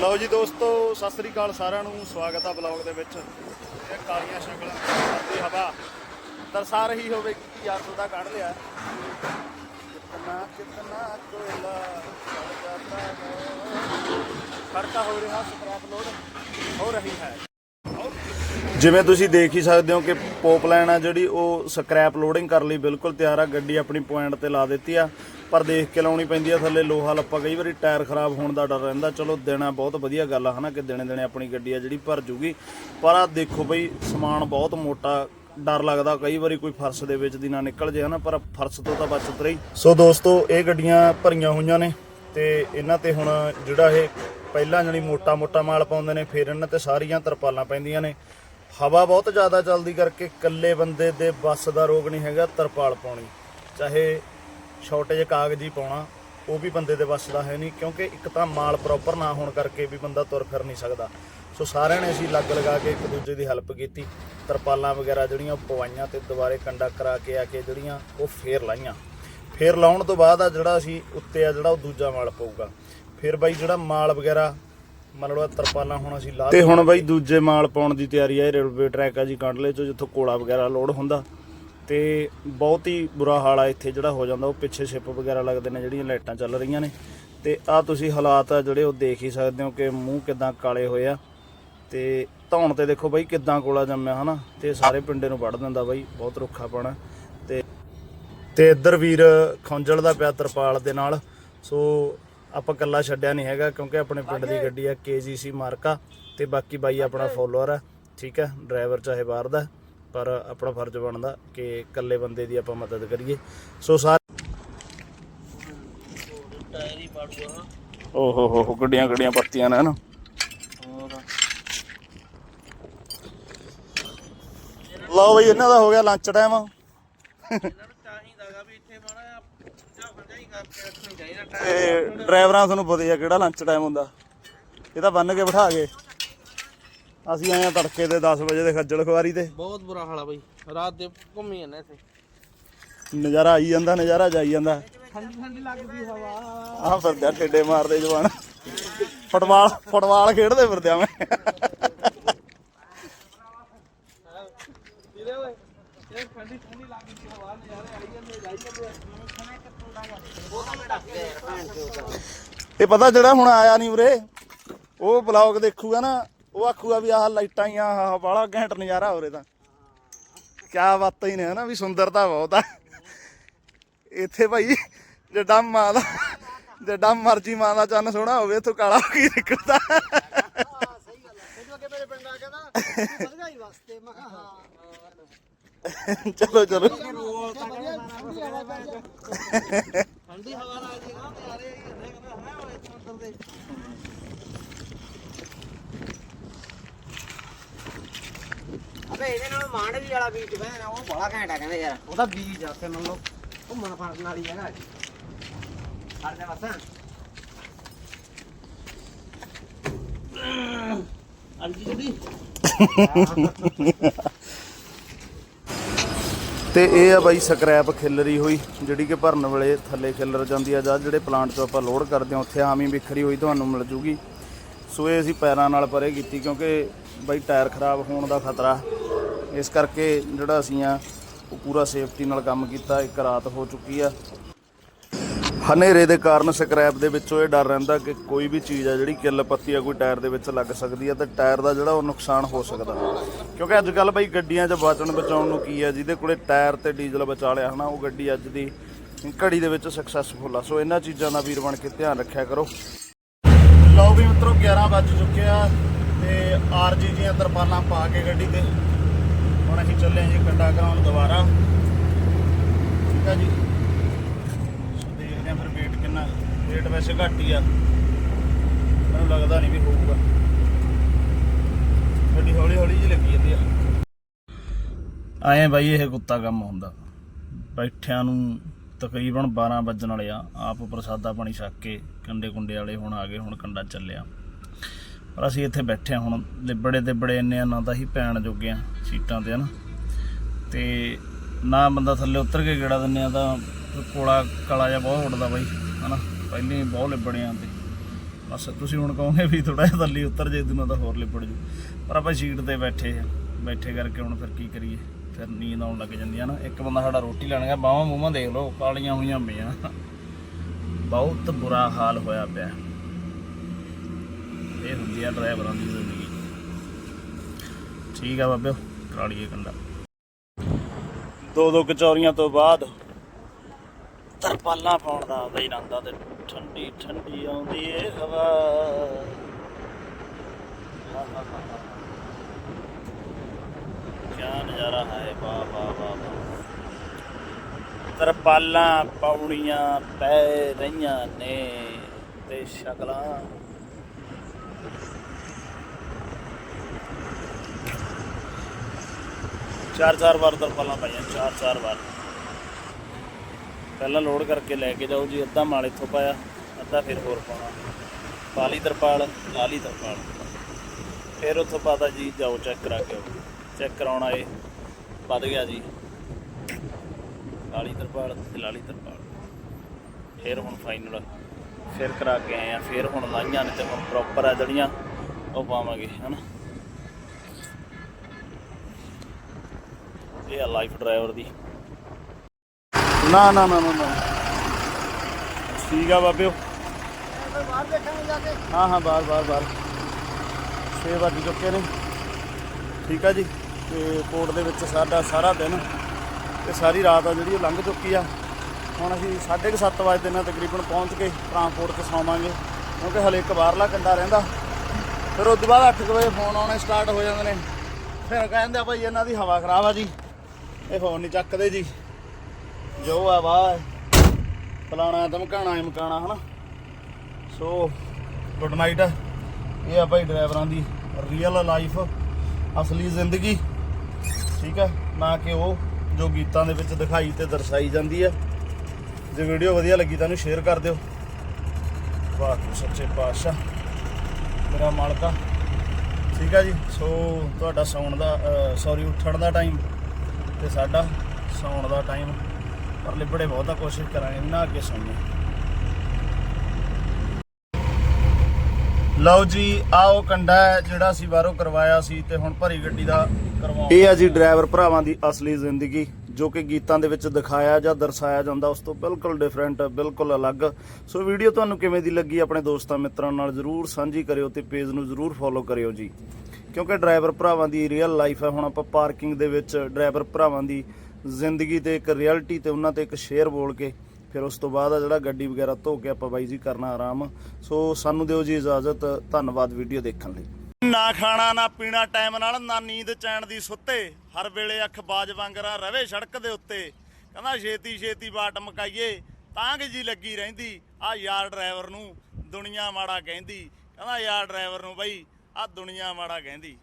ਲਓ ਜੀ ਦੋਸਤੋ, ਸਤਿ ਸ੍ਰੀ ਅਕਾਲ ਸਾਰਿਆਂ ਨੂੰ। ਸਵਾਗਤ ਆ ਬਲੌਗ ਦੇ ਵਿੱਚ। ਇਹ ਕਾਲੀਆਂ ਸ਼ਕਲਾਂ ਦੀ ਹਵਾ ਦਰਸਾ ਰਹੀ ਹੋਵੇਗੀ ਕਿ ਯਾਰ ਦਾ ਕੱਢ ਲਿਆ। ਕਿਤਨਾ ਕਿਤਨਾ ਕੋਇਲਾ ਜਾਂਦਾ ਹੈ। ਹੋ ਰਿਹਾ ਸਕ੍ਰੈਪ ਲੋਡ ਹੋ ਰਹੀ ਹੈ। ਜਿਵੇਂ ਤੁਸੀਂ ਦੇਖ ਹੀ ਸਕਦੇ ਹੋ ਕਿ ਪੋਪਲਾਈਨ ਆ ਜਿਹੜੀ, ਉਹ ਸਕ੍ਰੈਪ ਲੋਡਿੰਗ ਕਰਨ ਲਈ ਬਿਲਕੁਲ ਤਿਆਰ ਆ। ਗੱਡੀ ਆਪਣੀ ਪੁਆਇੰਟ ਤੇ ਲਾ ਦਿੱਤੀ ਆ। ਪਰ ਦੇਖ ਕੇ ਲਾਉਣੀ ਪੈਂਦੀ ਆ, ਥੱਲੇ ਲੋਹਾ ਲੱਪਾ, ਕਈ ਵਾਰੀ ਟਾਇਰ ਖਰਾਬ ਹੋਣ ਦਾ ਡਰ ਰਹਿੰਦਾ। ਚਲੋ ਦੇਣਾ ਬਹੁਤ ਵਧੀਆ ਗੱਲ ਆ, ਹਨਾ, ਕਿ ਦਿਨੇ ਦਿਨੇ ਆਪਣੀ ਗੱਡੀ ਆ ਜਿਹੜੀ ਭਰ ਜੂਗੀ। ਪਰ ਆ ਦੇਖੋ ਬਈ, ਸਮਾਨ ਬਹੁਤ ਮੋਟਾ, ਡਰ ਲੱਗਦਾ, ਕਈ ਵਾਰੀ ਕੋਈ ਫਰਸ਼ ਦੇ ਵਿੱਚ ਦੀ ਨਾ ਨਿਕਲ ਜੇ, ਹਨਾ, ਪਰ ਫਰਸ਼ ਤੋਂ ਤਾਂ ਬਚ ਉਤਰੇ ਹੀ। ਸੋ ਦੋਸਤੋ, ਇਹ ਗੱਡੀਆਂ ਭਰੀਆਂ ਹੋਈਆਂ ਨੇ ਤੇ ਇਹਨਾਂ ਤੇ ਹੁਣ ਜਿਹੜਾ ਇਹ ਪਹਿਲਾਂ ਜਣੀ ਮੋਟਾ ਮੋਟਾ ਮਾਲ ਪਾਉਂਦੇ ਨੇ, ਫਿਰ ਇਹਨਾਂ ਤੇ ਸਾਰੀਆਂ ਤਰਪਾਲਾਂ ਪੈਂਦੀਆਂ ਨੇ। ਹਵਾ ਬਹੁਤ ਜ਼ਿਆਦਾ ਚੱਲਦੀ ਕਰਕੇ ਇਕੱਲੇ ਬੰਦੇ ਦੇ ਬੱਸ ਦਾ ਰੋਗ ਨਹੀਂ ਹੈਗਾ, ਤਰਪਾਲ ਪਾਉਣੀ। ਚਾਹੇ ਜਿਹੇ ਕਾਗਜ਼ ਪਾਉਣਾ ਉਹ ਵੀ ਬੰਦੇ ਦੇ ਵੱਸ ਦਾ ਹੈ ਨਹੀਂ ਕਿਉਂਕਿ ਇੱਕ ਤਾਂ ਮਾਲ ਪ੍ਰੋਪਰ ਨਾ ਹੋਣ ਕਰਕੇ ਵੀ ਬੰਦਾ ਤੁਰ ਫਿਰ ਨਹੀਂ ਸਕਦਾ। ਸੋ ਸਾਰਿਆਂ ਨੇ ਅਸੀਂ ਲੱਗ ਲਗਾ ਕੇ ਇੱਕ ਦੂਜੇ ਦੀ ਹੈਲਪ ਕੀਤੀ। ਤਰਪਾਲਾਂ ਵਗੈਰਾ ਜਿਹੜੀਆਂ ਉਹ ਪਵਾਈਆਂ ਤੇ ਦੁਬਾਰੇ ਕੰਡਾ ਕਰਾ ਕੇ ਆ ਕੇ ਜਿਹੜੀਆਂ ਉਹ ਫੇਰ ਲਾਈਆਂ। ਫੇਰ ਲਾਉਣ ਤੋਂ ਬਾਅਦ ਆ ਜਿਹੜਾ ਅਸੀਂ ਉੱਤੇ ਆ ਜਿਹੜਾ ਉਹ ਦੂਜਾ ਮਾਲ ਪਊਗਾ। ਫਿਰ ਬਾਈ ਜਿਹੜਾ ਮਾਲ ਵਗੈਰਾ ਮੰਨ ਲਓ ਤਰਪਾਲਾਂ ਹੁਣ ਅਸੀਂ ਲਾ ਤੇ ਹੁਣ ਬਾਈ ਦੂਜੇ ਮਾਲ ਪਾਉਣ ਦੀ ਤਿਆਰੀ ਹੈ ਰੇਲਵੇ ਟਰੈਕ ਆ ਜੀ ਕੰਡਲੇ ਚੋਂ ਜਿੱਥੋਂ ਕੋਲਾ ਵਗੈਰਾ ਲੋਡ ਹੁੰਦਾ। ਤੇ ਬਹੁਤ ਹੀ ਬੁਰਾ ਹਾਲ ਆ ਇੱਥੇ ਜਿਹੜਾ ਹੋ ਜਾਂਦਾ ਉਹ ਪਿੱਛੇ ਸ਼ਿਪ ਵਗੈਰਾ ਲੱਗਦੇ ਨੇ ਜਿਹੜੀਆਂ ਲਾਈਟਾਂ ਚੱਲ ਰਹੀਆਂ ਨੇ। ਤੇ ਆ ਤੁਸੀਂ ਹਾਲਾਤ ਆ ਜਿਹੜੇ ਉਹ ਦੇਖ ਹੀ ਸਕਦੇ ਹੋ ਕਿ ਮੂੰਹ ਕਿਦਾਂ ਕਾਲੇ ਹੋਏ ਆ। ਤੇ ਧੌਣ ਤੇ ਦੇਖੋ ਬਾਈ ਕਿਦਾਂ ਕੋਲਾ ਜੰਮਿਆ ਹਨਾ? ਤੇ ਸਾਰੇ ਪਿੰਡੇ ਨੂੰ ਵੱਢ ਦਿੰਦਾ ਬਾਈ ਬਹੁਤ ਰੁੱਖਾ ਪਣਾ। ਤੇ ਤੇ ਇੱਧਰ ਵੀਰ ਖੌਂਜਲ ਦਾ ਪਿਆ ਤਰਪਾਲ ਦੇ ਨਾਲ। ਸੋ ਆਪਾਂ ਕੱਲਾ ਛੱਡਿਆ ਨਹੀਂ ਹੈਗਾ ਕਿਉਂਕਿ ਆਪਣੇ ਪਿੰਡ ਦੀ ਗੱਡੀ ਆ KGC ਮਾਰਕਾ ਤੇ ਬਾਕੀ ਬਾਈ ਆਪਣਾ ਫੋਲੋਅਰ ਆ ਠੀਕ ਹੈ ਡਰਾਈਵਰ ਚਾਹੇ ਬਾਹਰ ਦਾ। ਪਰ ਆਪਣਾ ਫਰਜ਼ ਬਣਦਾ ਕਿ ਇਕੱਲੇ ਬੰਦੇ ਦੀ ਆਪਾਂ ਮਦਦ ਕਰੀਏ। ਸੋ ਸਾਰੇ ਓਹੋ ਹੋ ਹੋ ਗੱਡੀਆਂ ਗੱਡੀਆਂ ਪੱਤੀਆਂ ਨੇ ਨਾ ਲਓ ਬਈ ਇਹਨਾਂ ਦਾ ਹੋ ਗਿਆ ਲੰਚ ਟਾਈਮ ਹੀ ਤੇ ਡਰਾਈਵਰਾਂ ਤੁਹਾਨੂੰ ਪਤਾ ਹੀ ਆ ਕਿਹੜਾ ਲੰਚ ਟਾਈਮ ਹੁੰਦਾ। ਇਹ ਤਾਂ ਬੰਨ ਕੇ ਬਿਠਾ ਕੇ ਅਸੀਂ ਆਏ ਆ ਤੜਕੇ ਦੇ 10 ਵਜੇ ਦੇ ਖੱਜਲ ਖਵਾਰੀ ਤੇ। ਬਹੁਤ ਬੁਰਾ ਹਾਲ ਆ ਬਈ। ਰਾਤ ਦੇ ਘੁੰਮੀ ਜਾਂਦੇ ਇੱਥੇ। ਨਜ਼ਾਰਾ ਆਈ ਜਾਂਦਾ ਨਜ਼ਾਰਾ ਜਾਈ ਜਾਂਦਾ। ਠੰਡੀ ਠੰਡੀ ਲੱਗਦੀ ਹਵਾ ਆਹ ਫਿਰਦਿਆ ਠੇਡੇ ਮਾਰਦੇ ਜਵਾਨ। ਫੁੱਟਬਾਲ ਫੁੱਟਬਾਲ ਖੇਡਦੇ ਫਿਰਦਿਆ ਮੈਂ। ਵੀਰੇ ਓਏ ਇਹ ਠੰਡੀ ਠੰਡੀ ਲੱਗਦੀ ਹਵਾ ਨਜ਼ਾਰੇ ਆਈ ਜਾਂਦੇ ਜਾਈ ਜਾਂਦੇ ਇਹ ਪਤਾ ਜਿਹੜਾ ਹੁਣ ਆਇਆ ਨਹੀਂ ਉਰੇ ਉਹ ਬਲੌਗ ਦੇਖੂਗਾ ਨਾ। ਉਹ ਆਖੂਗਾ ਵੀ ਆਹ ਲਾਈਟਾਂ ਹੀ ਆਹ ਬਾਲਾ ਘੈਂਟ ਨਜ਼ਾਰਾ ਉਰੇ ਤਾਂ। ਕਿਆ ਬਾਤਾਂ ਹੀ ਨੇ ਹਨਾ, ਵੀ ਸੁੰਦਰਤਾ ਬਹੁਤ ਆ। ਇੱਥੇ ਭਾਈ, ਜਿੱਡਾ ਮਾਂ ਦਾ, ਜਿੱਡਾ ਮਰਜ਼ੀ ਮਾਂ ਦਾ ਚੰਨ ਸੋਹਣਾ ਹੋਵੇ, ਇੱਥੋਂ ਕਾਲਾ ਹੋ ਕੇ ਹੀ ਨਿਕਲਦਾ। ਚਲੋ ਚਲੋ। ਠੰਡੀ ਹਵਾ ਲੱਗਦੀ ਨਾ ਨਜ਼ਾਰੇ ਆਈ ਜਾਂਦੇ ਕਹਿੰਦਾ ਹੈ ਓਏ ਸਮੁੰਦਰ ਦੇ। ਅਬੇ ਇਹਦੇ ਨਾਲ ਮਾਂਡਵੀ ਵਾਲਾ ਬੀਚ ਬਹਿਣਾ ਉਹ ਬੜਾ ਘੈਂਟ ਕਹਿੰਦੇ ਯਾਰ। ਉਹਦਾ ਬੀਜ ਆ ਉੱਥੇ ਮੰਨ ਲਓ ਘੁੰਮਣ ਫਿਰਨ ਵਾਲੀ ਜਗ੍ਹਾ ਹਰ ਜਾ ਬਸਾਂ। ਅਰਜੀ ਜੁੜੀ ਤੇ ਇਹ ਆ ਬਾਈ ਸਕ੍ਰੈਪ ਖਿਲਰੀ ਹੋਈ, ਜਿਹੜੀ ਕਿ ਭਰਨ ਵੇਲੇ ਥੱਲੇ ਖਿਲਰ ਜਾਂਦੀ ਆ, ਜਾਂ ਜਿਹੜੇ ਪਲਾਂਟ ਤੋਂ ਆਪਾਂ ਲੋਡ ਕਰਦੇ ਹਾਂ ਉੱਥੇ ਆਮ ਹੀ ਵਿਖਰੀ ਹੋਈ, ਤੁਹਾਨੂੰ ਮਿਲ ਜੂਗੀ। ਸੋ ਇਹ ਅਸੀਂ ਪੈਰਾਂ ਨਾਲ ਪਰੇ ਕੀਤੀ ਕਿਉਂਕਿ ਬਈ ਟਾਇਰ ਖਰਾਬ ਹੋਣ ਦਾ ਖਤਰਾ। ਇਸ ਕਰਕੇ ਜਿਹੜਾ ਅਸੀਂ ਆ, ਉਹ ਪੂਰਾ ਸੇਫਟੀ ਨਾਲ ਕੰਮ ਕੀਤਾ, ਇੱਕ ਰਾਤ ਹੋ ਚੁੱਕੀ ਆ। ਹਨੇਰੇ ਦੇ ਕਾਰਨ ਸਕ੍ਰੈਪ ਦੇ ਵਿੱਚੋਂ ਇਹ ਡਰ ਰਹਿੰਦਾ ਕਿ ਕੋਈ ਵੀ ਚੀਜ਼ ਆ ਜਿਹੜੀ ਕਿੱਲ ਪੱਤੀ ਆ, ਕੋਈ ਟਾਇਰ ਦੇ ਵਿੱਚ ਲੱਗ ਸਕਦੀ ਆ, ਤੇ ਟਾਇਰ ਦਾ ਜਿਹੜਾ ਉਹ ਨੁਕਸਾਨ ਹੋ ਸਕਦਾ। ਕਿਉਂਕਿ ਅੱਜ ਕੱਲ ਬਈ ਗੱਡੀਆਂ 'ਚ ਬਚਣ ਬਚਾਉਣ ਨੂੰ ਕੀ ਆ, ਜਿਹਦੇ ਕੋਲੇ ਟਾਇਰ ਤੇ ਡੀਜ਼ਲ ਬਚਾ ਲਿਆ ਹਨਾ, ਉਹ ਗੱਡੀ ਅੱਜ ਦੀ ਘੜੀ ਦੇ ਵਿੱਚ ਸਕਸੈਸਫੁਲ ਆ। ਸੋ ਇਹਨਾਂ ਚੀਜ਼ਾਂ ਦਾ ਵੀਰ ਬਣ ਕੇ ਧਿਆਨ ਰੱਖਿਆ ਕਰੋ। ਲਓ ਵੀ ਮਿੱਤਰੋ 11 ਵੱਜ ਚੁੱਕੇ ਆ ਤੇ ਆਰਜੀ ਦੀਆਂ ਤਰਪਾਲਾਂ ਪਾ ਕੇ ਗੱਡੀ ਤੇ। ਹੁਣ ਅਸੀਂ ਚੱਲੇ ਹਾਂ ਜੀ ਕੰਡਾ ਕਰਾਉਣ ਦੁਬਾਰਾ। ਠੀਕ ਆ ਜੀ? ਦੇਖਦੇ ਹਾਂ ਫਿਰ ਵੇਟ ਕਿੰਨਾ ਵੇਟ ਵੈਸੇ ਘੱਟ ਹੀ ਆ। ਮੈਨੂੰ ਲੱਗਦਾ ਨਹੀਂ ਵੀ ਹੋਊਗਾ। ਗੱਡੀ ਹੌਲੀ ਹੌਲੀ ਜਿਹੀ ਲੱਗੀ ਜਾਂਦੀ ਆ। ਆਏ ਬਾਈ, ਇਹ ਕੁੱਤਾ ਕੰਮ ਹੁੰਦਾ। ਬੈਠਿਆਂ ਨੂੰ ਤਕਰੀਬਨ 12 ਵੱਜਣ ਵਾਲੇ ਆ। ਆਪ ਪ੍ਰਸਾਦਾ ਪਾਣੀ ਛੱਕ ਕੇ ਕੰਡੇ ਕੁੰਡੇ ਵਾਲੇ ਹੁਣ ਆ ਗਏ, ਹੁਣ ਕੰਡਾ ਚੱਲਿਆ। ਪਰ ਅਸੀਂ ਇੱਥੇ ਬੈਠੇ ਹਾਂ ਹੁਣ, ਲਿਬੜੇ ਤੇ ਬੜੇ ਇੰਨੇ ਆ, ਨਾ ਤਾਂ ਹੀ ਪੈਣ ਜੋਗੇ ਆ ਸੀਟਾਂ ਤੇ, ਹਨ? ਤੇ ਨਾ ਬੰਦਾ ਥੱਲੇ ਉਤਰ ਕੇ ਗੇੜਾ ਦਿੰਨੇ ਆ ਤਾਂ ਕੋਲਾ ਕਾਲਾ ਜਿਹਾ ਬਹੁਤ ਉੱਡਦਾ ਬਾਈ, ਹਨਾ? ਪਹਿਲੇ ਬਹੁਤ ਲਿਬੜੇ ਆ ਤੇ। ਬਸ ਤੁਸੀਂ ਹੁਣ ਕਹੋਗੇ ਵੀ ਥੋੜਾ ਜਿਹਾ ਥੱਲੇ ਉਤਰ ਜੇ, ਦਿਨਾਂ ਤਾਂ ਹੋਰ ਲਿਬੜ ਜੂ। ਪਰ ਆਪਾਂ ਸ਼ੀਟ ਤੇ ਬੈਠੇ ਆ। ਬੈਠੇ ਕਰਕੇ ਹੁਣ ਫਿਰ ਕੀ ਕਰੀਏ? ਫਿਰ ਨੀਂਦ ਆਉਣ ਲੱਗ ਜਾਂਦੀ ਆ ਨਾ। ਇੱਕ ਬੰਦਾ ਸਾਡਾ ਰੋਟੀ ਲੈਣ ਗਿਆ ਬਾਹਾਂ ਮੂੰਹਾਂ ਦੇਖ ਲਓ ਕਾਲੀਆਂ ਹੋਈਆਂ ਪਈਆਂ। ਬਹੁਤ ਬੁਰਾ ਹਾਲ ਹੋਇਆ ਪਿਆ। ਇਹ ਹੁੰਦੀ ਆ ਡਰਾਈਵਰਾਂ ਦੀ ਜ਼ਿੰਦਗੀ। ਠੀਕ ਆ ਬਾਬੇ ਕਰਾ ਲਈਏ ਕੰਡਾ। ਦੋ ਦੋ ਕਚੌਰੀਆਂ ਤੋਂ ਬਾਅਦ ਤਰਪਾਲਾਂ ਪਾਉਣ ਦਾ ਆਉਂਦਾ ਹੀ ਆਨੰਦ ਤੇ ਠੰਡੀ ਠੰਡੀ ਆਉਂਦੀ ਏ ਹਵਾ। ਹਾ, ਹਾ, ਹਾ, ਕਿਆ ਨਜ਼ਾਰਾ ਹੈ, ਵਾਹ ਵਾਹ ਵਾਹ ਵਾਹ। ਤਰਪਾਲਾਂ ਪੌੜੀਆਂ ਪੈ ਰਹੀਆਂ ਨੇ ਤੇ ਸ਼ਕਲਾਂ। ਚਾਰ ਚਾਰ ਵਾਰ ਤਰਪਾਲਾਂ ਪਾਈਆਂ, ਚਾਰ ਚਾਰ ਵਾਰ। ਪਹਿਲਾਂ ਲੋਡ ਕਰਕੇ ਲੈ ਕੇ ਜਾਓ ਜੀ, ਅੱਧਾ ਮਾਲ ਇੱਥੋਂ ਪਾਇਆ, ਅੱਧਾ ਫਿਰ ਹੋਰ ਪਾਉਣਾ। ਪਾਲੀ ਤਰਪਾਲ, ਲਾਲੀ ਤਰਪਾਲ। ਫਿਰ ਉੱਥੋਂ ਪਾਤਾ ਜੀ, ਜਾਓ ਚੈੱਕ ਕਰਾ ਕੇ ਆਓ। ਚੈੱਕ ਕਰਾਉਣਾ ਏ ਵੱਧ ਗਿਆ ਜੀ। ਲਾਲੀ ਤਰਪਾਲ ਤੇ ਲਾਲੀ ਤਰਪਾਲ। ਫਿਰ ਹੁਣ ਫਾਈਨਲ ਫਿਰ ਕਰਾ ਕੇ ਆਏ ਆ। ਫਿਰ ਹੁਣ ਲਾਈਆਂ ਨੇ ਤੇ ਹੁਣ ਪ੍ਰੋਪਰ ਆ ਜਿਹੜੀਆਂ, ਉਹ ਪਾਵਾਂਗੇ, ਹਨਾ। ਇਹ ਆ ਲਾਈਫ ਡਰਾਈਵਰ ਦੀ। ਨਾ ਨਾ ਨਾ ਨਾ ਨਾ। ਠੀਕ ਆ ਬਾਬਿਓ। ਬਾਹਰ ਦੇਖਾਂਗੇ ਜਾ ਕੇ ਹਾਂ ਹਾਂ, ਬਾਹਰ ਬਾਹਰ ਬਾਹਰ। 6 ਵੱਜ ਚੁੱਕੇ ਨੇ। ਠੀਕ ਆ ਜੀ। ਤੇ ਕੋਰਟ ਦੇ ਵਿੱਚ ਸਾਡਾ ਸਾਰਾ ਦਿਨ ਤੇ ਸਾਰੀ ਰਾਤ ਆ ਜਿਹੜੀ ਉਹ ਲੰਘ ਚੁੱਕੀ ਆ। ਹੁਣ ਅਸੀਂ 7:30 ਵਜੇ ਦੇ ਨਾਲ ਤਕਰੀਬਨ ਪਹੁੰਚ ਕੇ ਟਰਾਂਸਪੋਰਟ 'ਚ ਸੌਵਾਂਗੇ, ਕਿਉਂਕਿ ਹਲੇ ਇੱਕ ਬਾਹਰਲਾ ਕੰਡਾ ਰਹਿੰਦਾ। ਫਿਰ ਉਸ ਤੋਂ ਬਾਅਦ 8 ਵਜੇ ਫੋਨ ਆਉਣੇ ਸਟਾਰਟ ਹੋ ਜਾਂਦੇ ਨੇ। ਫਿਰ ਕਹਿੰਦੇ ਆ ਭਾਈ ਇਹਨਾਂ ਦੀ ਹਵਾ ਖਰਾਬ ਆ ਜੀ, ਇਹ ਫੋਨ ਨਹੀਂ ਚੱਕਦੇ ਜੀ। ਜੋ ਆ ਵਾਹ ਫਲਾਣਾ ਧਮਕਾਣਾ ਮਕਾਣਾ, ਹਨਾ। ਸੋ ਗੁੱਡ ਨਾਈਟ ਇਹ ਆ ਭਾਈ ਡਰਾਈਵਰਾਂ ਦੀ ਰੀਅਲ ਲਾਈਫ ਅਸਲੀ ਜ਼ਿੰਦਗੀ। ਠੀਕ ਹੈ ਨਾ ਕਿ ਉਹ ਜੋ ਗੀਤਾਂ ਦੇ ਵਿੱਚ ਦਿਖਾਈ ਤੇ ਦਰਸਾਈ ਜਾਂਦੀ ਹੈ ਜੇ ਵੀਡੀਓ ਵਧੀਆ ਲੱਗੀ ਤਾਂ ਇਹਨੂੰ ਸ਼ੇਅਰ ਕਰ ਦਿਓ। ਵਾਹਿਗੁਰੂ ਸੱਚੇ ਪਾਤਸ਼ਾਹ। ਮੇਰਾ ਮਾਲਕਾ ਠੀਕ ਹੈ ਜੀ? ਸੋ ਤੁਹਾਡਾ ਸੌਣ ਦਾ ਸੌਰੀ ਉੱਠਣ ਦਾ ਟਾਈਮ ਤੇ ਸਾਡਾ ਸੌਣ ਦਾ ਟਾਈਮ ਪਰ ਲਿਬੜੇ ਬਹੁਤਾ ਕੋਸ਼ਿਸ਼ ਕਰਾਂਗੇ ਨਾ ਅੱਗੇ ਸੌਂਈਏ ਲਓ ਜੀ ਆਓ ਕੰਡਾ ਜਿਹੜਾ ਅਸੀਂ ਬਾਹਰੋਂ ਕਰਵਾਇਆ ਸੀ ਤੇ ਹੁਣ ਭਰੀ ਗੱਡੀ ਦਾ ਕਰਵਾਉਂ ਇਹ ਆ ਜੀ ਡਰਾਈਵਰ ਭਰਾਵਾਂ ਦੀ ਅਸਲੀ ਜ਼ਿੰਦਗੀ ਜੋ ਕਿ ਗੀਤਾਂ ਦੇ ਵਿੱਚ ਦਿਖਾਇਆ ਜਾਂ ਦਰਸਾਇਆ ਜਾਂਦਾ ਉਸ ਤੋਂ ਬਿਲਕੁਲ ਡਿਫਰੈਂਟ ਬਿਲਕੁਲ ਅਲੱਗ। ਸੋ ਵੀਡੀਓ ਤੁਹਾਨੂੰ ਕਿਵੇਂ ਦੀ ਲੱਗੀ ਆਪਣੇ ਦੋਸਤਾਂ ਮਿੱਤਰਾਂ ਨਾਲ ਜਰੂਰ ਸਾਂਝੀ ਕਰਿਓ ਤੇ ਪੇਜ ਨੂੰ ਜਰੂਰ ਫੋਲੋ ਕਰਿਓ ਜੀ। ਕਿਉਂਕਿ ਡਰਾਈਵਰ ਭਰਾਵਾਂ ਦੀ ਰੀਅਲ ਲਾਈਫ ਹੈ ਹੁਣ ਆਪਾਂ ਪਾਰਕਿੰਗ ਦੇ ਵਿੱਚ ਡਰਾਈਵਰ ਭਰਾਵਾਂ ਦੀ ਜ਼ਿੰਦਗੀ ਤੇ ਇੱਕ ਰਿਐਲਿਟੀ ਤੇ ਉਹਨਾਂ ਤੇ ਇੱਕ ਸ਼ੇਅਰ ਬੋਲ ਕੇ ਫਿਰ ਉਸ ਤੋਂ ਬਾਅਦ ਆ ਜਿਹੜਾ ਗੱਡੀ ਵਗੈਰਾ ਧੋ ਕੇ ਆਪਾਂ ਬਾਈ ਜੀ ਕਰਨਾ ਆਰਾਮ, ਸੋ ਸਾਨੂੰ ਦਿਓ ਜੀ ਇਜਾਜ਼ਤ, ਧੰਨਵਾਦ ਵੀਡੀਓ ਦੇਖਣ ਲਈ। ਨਾ ਖਾਣਾ, ਨਾ ਪੀਣਾ ਟਾਈਮ ਨਾਲ, ਨਾ ਨੀਂਦ ਚੈਨ ਦੀ ਸੁੱਤੇ। ਹਰ ਵੇਲੇ ਅੱਖ ਬਾਜ ਵਾਂਗਰਾ ਰਵੇ ਸੜਕ ਦੇ ਉੱਤੇ। ਕਹਿੰਦਾ ਛੇਤੀ ਛੇਤੀ ਬਾਟ ਮਕਾਈਏ, ਤਾਂ ਕਿ ਜੀ ਲੱਗੀ ਰਹਿੰਦੀ। ਆ ਯਾਰ ਡਰਾਈਵਰ ਨੂੰ ਦੁਨੀਆ ਮਾੜਾ ਕਹਿੰਦੀ। ਕਹਿੰਦਾ ਯਾਰ ਡਰਾਈਵਰ ਨੂੰ ਬਈ ਆ ਦੁਨੀਆ ਮਾੜਾ ਕਹਿੰਦੀ।